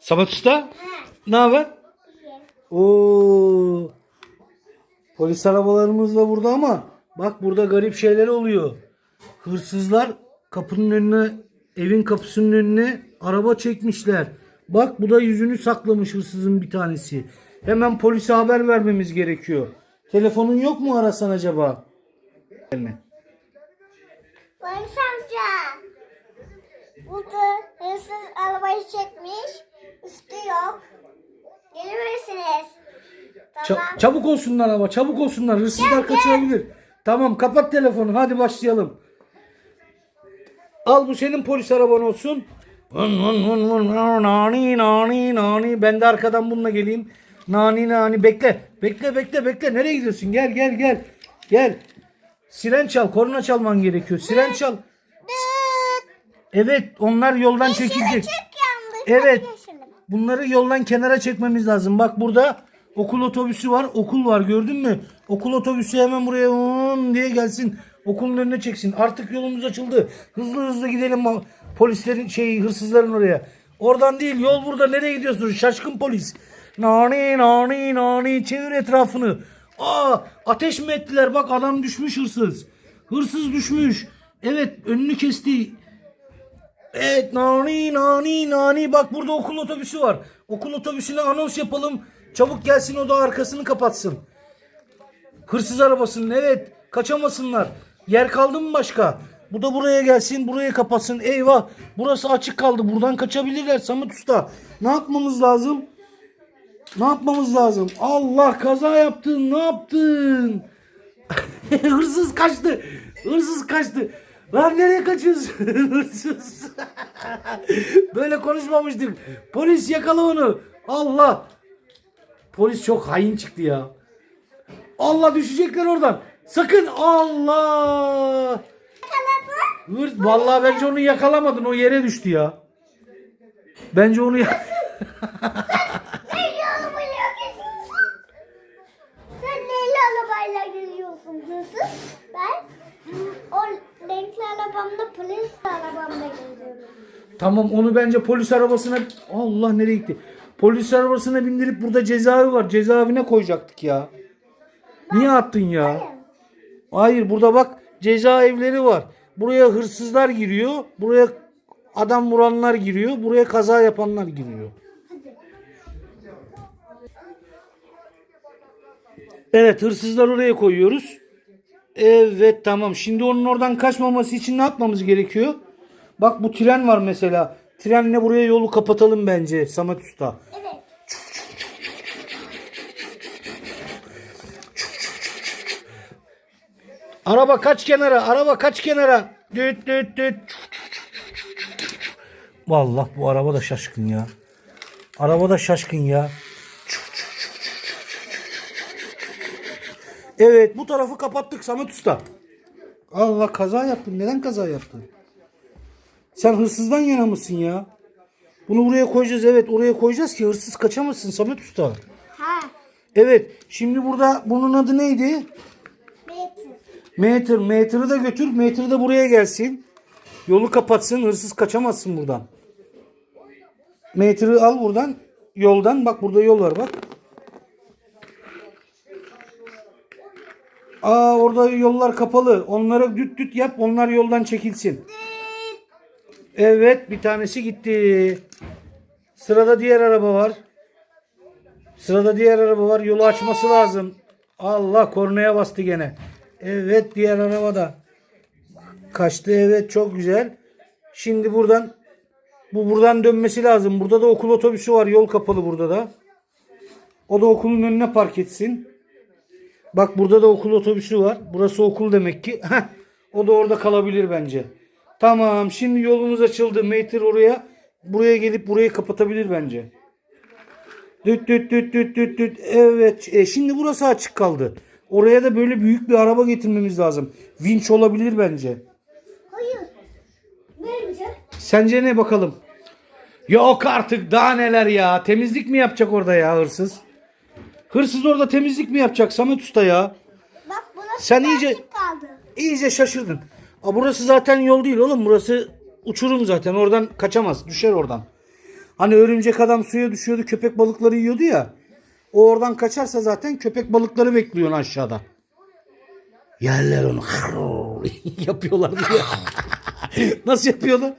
Samet Usta ne haber? Oo. Polis arabalarımız da burada ama bak burada garip şeyler oluyor. Hırsızlar kapının önüne evin kapısının önüne araba çekmişler. Bak bu da yüzünü saklamış hırsızın bir tanesi. Hemen polise haber vermemiz gerekiyor. Telefonun yok mu arasan acaba? Polis amca. Burada hırsız arabayı çekmiş. Ça- çabuk olsunlar ama çabuk olsunlar. Hırsızlar kaçırabilir. Tamam kapat telefonu hadi başlayalım. Al bu senin polis araban olsun. Nani nani nani. Ben de arkadan bununla geleyim. Nani nani bekle. Bekle bekle bekle. Nereye gidiyorsun? Gel gel gel. Gel. Siren çal. Korna çalman gerekiyor. Siren çal. Evet onlar yoldan çekilecek. Çok. Evet. Bunları yoldan kenara çekmemiz lazım. Bak burada okul otobüsü var. Okul var gördün mü? Okul otobüsü hemen buraya "Vın" diye gelsin. Okulun önüne çeksin. Artık yolumuz açıldı. Hızlı hızlı gidelim polislerin şey hırsızların oraya. Oradan değil yol burada. Nereye gidiyorsun? Şaşkın polis. Nani nani nani çevir etrafını. Aa ateş mi ettiler? Bak adam düşmüş hırsız. Hırsız düşmüş. Evet önünü kesti. Evet nani nani nani bak burada okul otobüsü var. Okul otobüsüne anons yapalım. Çabuk gelsin o da arkasını kapatsın. Hırsız arabasının evet kaçamasınlar. Yer kaldı mı başka? Bu da buraya gelsin buraya kapatsın. Eyvah burası açık kaldı buradan kaçabilirler Samet Usta. Ne yapmamız lazım? Ne yapmamız lazım? Allah kaza yaptın ne yaptın? Hırsız kaçtı. Hırsız kaçtı. Lan nereye kaçıyorsun? Hırsız. Böyle konuşmamıştık. Polis yakala onu. Allah. Polis çok hain çıktı ya. Allah düşecekler oradan. Sakın Allah. Hırs, vallahi bence onu yakalamadın. O yere düştü ya. Bence onu ya- Ne arabayla geziyorsun? Sen neyle arabayla geziyorsun hırsız? Ben o renkli arabamda polis arabamda geziyorum. Tamam onu bence polis arabasına Allah nereye gitti? Polis arabasına bindirip burada cezaevi var. Cezaevine koyacaktık ya. Niye attın ya? Hayır burada bak cezaevleri var. Buraya hırsızlar giriyor. Buraya adam vuranlar giriyor. Buraya kaza yapanlar giriyor. Evet hırsızlar oraya koyuyoruz. Evet tamam. Şimdi onun oradan kaçmaması için ne yapmamız gerekiyor? Bak bu tren var mesela. Trenle buraya yolu kapatalım bence Samet Usta. Evet. Araba kaç kenara? Araba kaç kenara? Düt düt düt. Vallahi bu araba da şaşkın ya. Araba da şaşkın ya. Evet bu tarafı kapattık Samet Usta. Allah kaza yaptın. Neden kaza yaptın? Sen hırsızdan yana mısın ya? Bunu buraya koyacağız. Evet oraya koyacağız ki hırsız kaçamasın Samet Usta. Ha. Evet şimdi burada bunun adı neydi? Meter, meter'ı da götür. Meter de buraya gelsin. Yolu kapatsın. Hırsız kaçamazsın buradan. Meter'ı al buradan. Yoldan. Bak burada yol var bak. Aa orada yollar kapalı. Onlara düt düt yap. Onlar yoldan çekilsin. Evet bir tanesi gitti. Sırada diğer araba var. Sırada diğer araba var. Yolu açması lazım. Allah kornaya bastı gene. Evet diğer araba da kaçtı. Evet çok güzel. Şimdi buradan bu buradan dönmesi lazım. Burada da okul otobüsü var. Yol kapalı burada da. O da okulun önüne park etsin. Bak burada da okul otobüsü var. Burası okul demek ki. Heh, o da orada kalabilir bence. Tamam şimdi yolumuz açıldı. Meter oraya. Buraya gelip burayı kapatabilir bence. Düt düt düt düt düt düt. Evet. E, şimdi burası açık kaldı. Oraya da böyle büyük bir araba getirmemiz lazım. Vinç olabilir bence. Hayır. Bence. Sence ne bakalım? Yok artık daha neler ya. Temizlik mi yapacak orada ya hırsız? Hırsız orada temizlik mi yapacak Samet Usta ya? Bak burası Sen iyice- kaldı. İyice şaşırdın. Aa, burası zaten yol değil oğlum. Burası uçurum zaten. Oradan kaçamaz. Düşer oradan. Hani örümcek adam suya düşüyordu köpek balıkları yiyordu ya. O oradan kaçarsa zaten köpek balıkları bekliyor aşağıda. Yerler onu yapıyorlar diye. Nasıl yapıyorlar?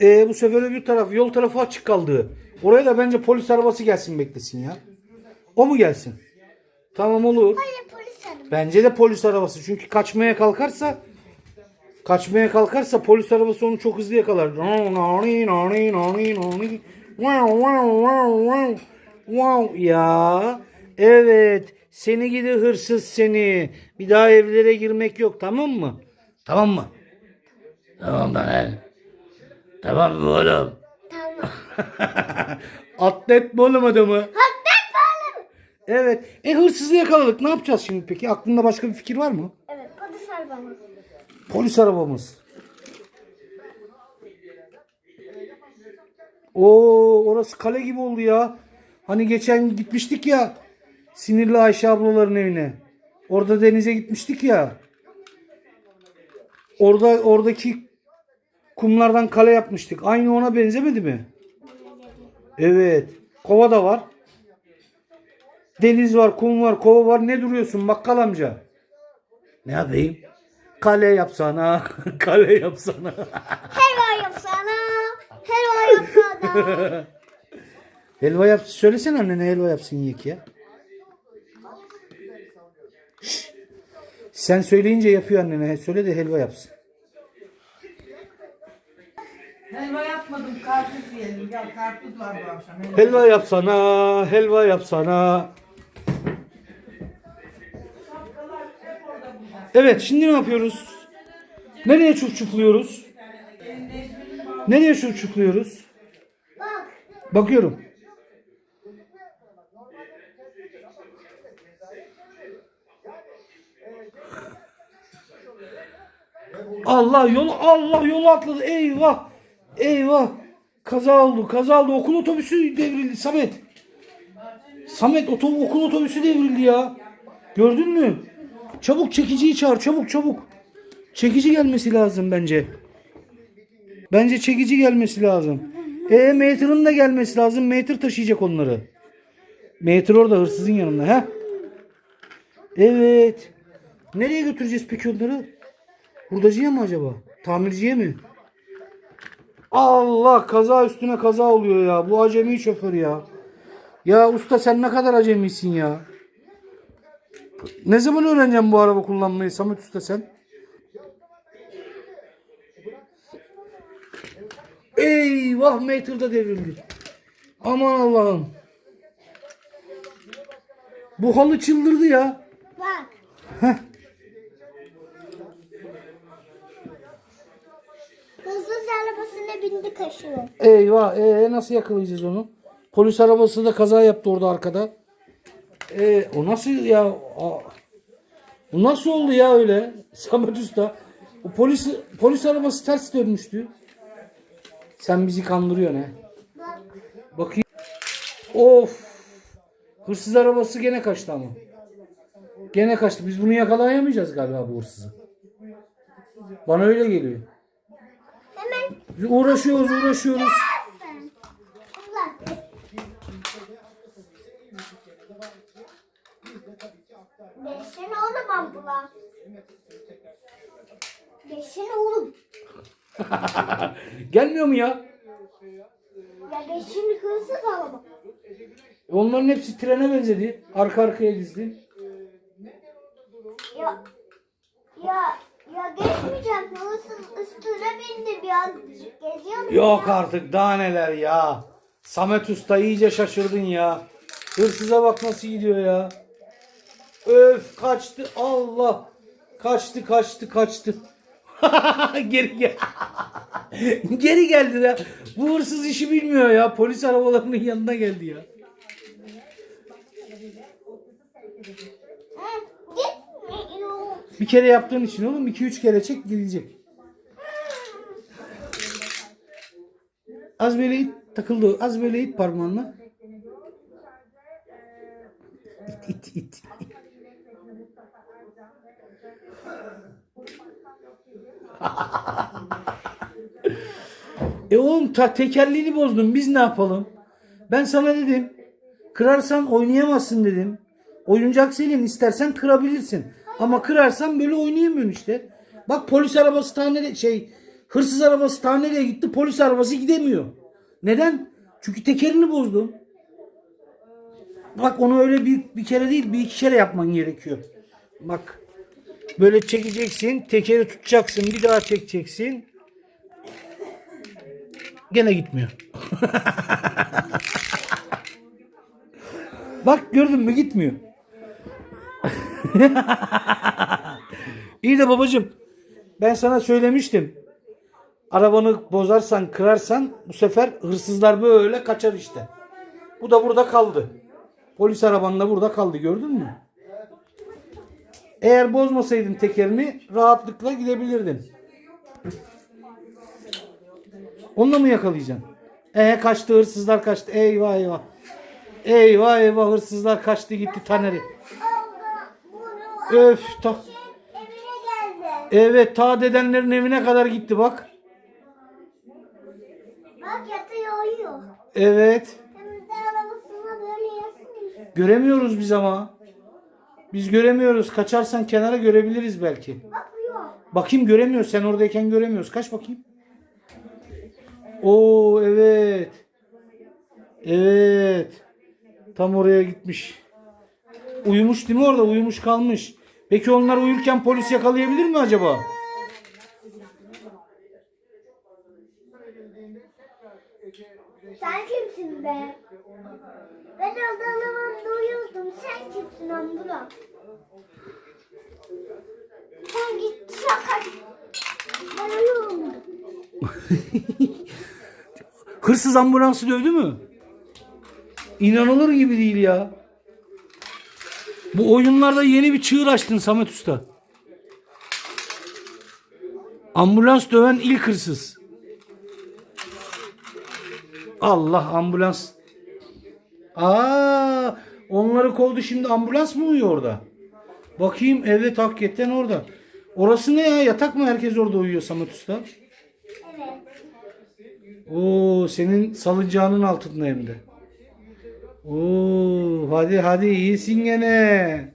Ee, bu sefer öbür taraf yol tarafı açık kaldı. Oraya da bence polis arabası gelsin beklesin ya. O mu gelsin? Tamam olur. Hayır polis hanım. Bence de polis arabası. Çünkü kaçmaya kalkarsa kaçmaya kalkarsa polis arabası onu çok hızlı yakalar. Ya. Evet. Seni gidi hırsız seni. Bir daha evlere girmek yok tamam mı? Tamam mı? Tamam lan. Tamam mı oğlum? Tamam. Atlet mi oğlum adamı? Bağlı. Evet. E hırsızı yakaladık. Ne yapacağız şimdi peki? Aklında başka bir fikir var mı? Evet polis arabamı. Polis arabamız. Oo orası kale gibi oldu ya. Hani geçen gitmiştik ya. Sinirli Ayşe ablaların evine. Orada denize gitmiştik ya. Orada oradaki kumlardan kale yapmıştık. Aynı ona benzemedi mi? Evet. Kova da var. Deniz var, kum var, kova var. Ne duruyorsun bakkal amca? Ne yapayım? Kale yapsana. Kale yapsana. Helva yapsana. Helva yapsana. helva yap. Söylesene annene helva yapsın yiyek ya. Şşş. Sen söyleyince yapıyor annene. Söyle de helva yapsın. Helva yapmadım, karpuz yiyelim. Gel karpuz var bu akşam. Helva. Helva yapsana. Helva yapsana. Evet şimdi ne yapıyoruz? Nereye çuf çufluyoruz? Nereye çuf çufluyoruz? Bak. Bakıyorum. Allah yolu Allah yolu atladı. Eyvah. Eyvah. Kaza oldu. Kaza oldu. Okul otobüsü devrildi Samet. Samet oto, okul otobüsü devrildi ya. Gördün mü? Çabuk çekiciyi çağır. Çabuk çabuk. Çekici gelmesi lazım bence. Bence çekici gelmesi lazım. E Mater'ın da gelmesi lazım. Mater taşıyacak onları. Mater orada hırsızın yanında. ha? Evet. Nereye götüreceğiz peki onları? Hurdacıya mı acaba? Tamirciye mi? Allah kaza üstüne kaza oluyor ya. Bu acemi şoför ya. Ya usta sen ne kadar acemisin ya. Ne zaman öğreneceğim bu araba kullanmayı Samet usta sen? Eyvah meter'da devrildi. Aman Allah'ım. Bu halı çıldırdı ya. Bak. Heh. Hırsız arabasına bindi kaşıyor. Eyvah ee, nasıl yakalayacağız onu? Polis arabası da kaza yaptı orada arkada. Ee, o nasıl ya? Aa, bu nasıl oldu ya öyle? Samet Usta. O polis polis arabası ters dönmüştü. Sen bizi kandırıyorsun he. Bak. Bakayım. Of. Hırsız arabası gene kaçtı ama. Gene kaçtı. Biz bunu yakalayamayacağız galiba bu hırsızı. Bana öyle geliyor. Hemen. Biz uğraşıyoruz uğraşıyoruz. Sen. Allah. Geçsene oğlum ambulans. Geçsene oğlum. Gelmiyor mu ya? Ya geçsene hırsız araba. Onların hepsi trene benzedi. Arka arkaya dizdi. Ya ya ya geçmeyeceğim. Hırsız üstüne bindi biraz geziyor mu? Yok artık daha neler ya. Samet Usta iyice şaşırdın ya. Hırsıza bak nasıl gidiyor ya. Öf kaçtı Allah. Kaçtı kaçtı kaçtı. Geri gel. Geri geldi ya. Bu hırsız işi bilmiyor ya. Polis arabalarının yanına geldi ya. Bir kere yaptığın için oğlum 2-3 kere çek gidecek. Az böyle it takıldı. Az böyle it parmağınla. İt it it. E oğlum ta tekerleğini bozdun. Biz ne yapalım? Ben sana dedim. Kırarsan oynayamazsın dedim. Oyuncak senin istersen kırabilirsin. Ama kırarsan böyle oynayamıyorsun işte. Bak polis arabası tane şey hırsız arabası ta nereye gitti polis arabası gidemiyor. Neden? Çünkü tekerini bozdun. Bak onu öyle bir, bir kere değil bir iki kere yapman gerekiyor. Bak böyle çekeceksin tekeri tutacaksın bir daha çekeceksin. Gene gitmiyor. Bak gördün mü gitmiyor. İyi de babacığım ben sana söylemiştim. Arabanı bozarsan kırarsan bu sefer hırsızlar böyle kaçar işte. Bu da burada kaldı. Polis araban da burada kaldı gördün mü? Eğer bozmasaydın tekerini rahatlıkla gidebilirdin. Onunla mı yakalayacaksın? Ee kaçtı hırsızlar kaçtı. Eyvah eyvah. Eyvah eyvah hırsızlar kaçtı gitti Taner'i. Öf ta. Evet ta dedenlerin evine kadar gitti bak. Bak yatıyor uyuyor. Evet. Göremiyoruz biz ama. Biz göremiyoruz. Kaçarsan kenara görebiliriz belki. Bakayım göremiyoruz. Sen oradayken göremiyoruz. Kaç bakayım. Oo evet. Evet. Tam oraya gitmiş. Uyumuş değil mi orada? Uyumuş kalmış. Peki onlar uyurken polis yakalayabilir mi acaba? Sen kimsin be? Ben odalımda uyuyordum. Sen kimsin ambulans? Sen git şaka. Ben uyuyorum. Hırsız ambulansı dövdü mü? İnanılır gibi değil ya. Bu oyunlarda yeni bir çığır açtın Samet Usta. Ambulans döven ilk hırsız. Allah ambulans. Aa, onları kovdu şimdi ambulans mı uyuyor orada? Bakayım evet hakikaten orada. Orası ne ya? Yatak mı herkes orada uyuyor Samet Usta? Evet. Oo senin salıncağının altında hem de. Oo hadi hadi iyisin gene.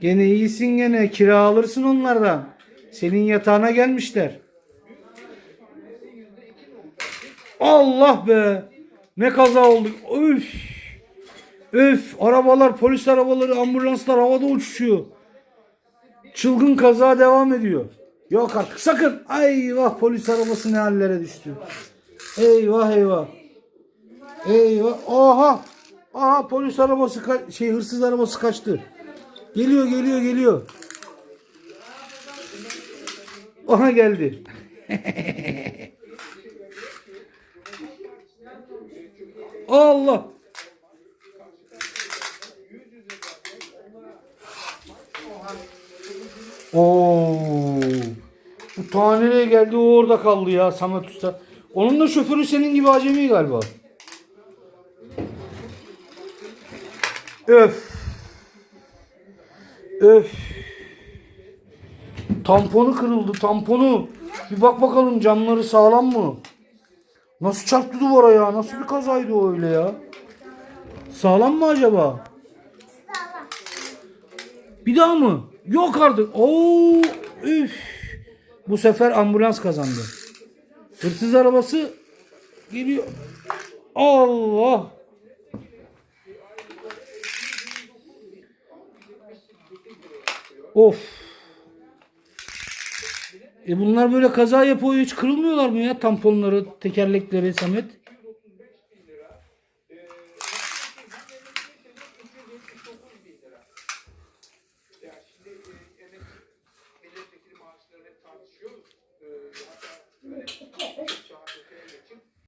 Gene iyisin gene. Kira alırsın onlardan. Senin yatağına gelmişler. Allah be. Ne kaza oldu. Öf. Öf. Arabalar, polis arabaları, ambulanslar havada uçuşuyor. Çılgın kaza devam ediyor. Yok artık sakın. Ay vah polis arabası ne hallere düştü. Eyvah eyvah. Eyvah. Aha. Aha polis arabası şey hırsız arabası kaçtı. Geliyor geliyor geliyor. Aha geldi. Allah. Oo. Bu ta nereye geldi o orada kaldı ya Samet Usta. Onun da şoförü senin gibi acemi galiba. Öf. Öf. Tamponu kırıldı tamponu. Bir bak bakalım camları sağlam mı? Nasıl çarptı duvara ya? Nasıl bir kazaydı o öyle ya? Sağlam mı acaba? Bir daha mı? Yok artık. Oo, üf. Bu sefer ambulans kazandı. Hırsız arabası geliyor. Allah. Of. E bunlar böyle kaza yapıyor hiç kırılmıyorlar mı ya tamponları, tekerlekleri Samet?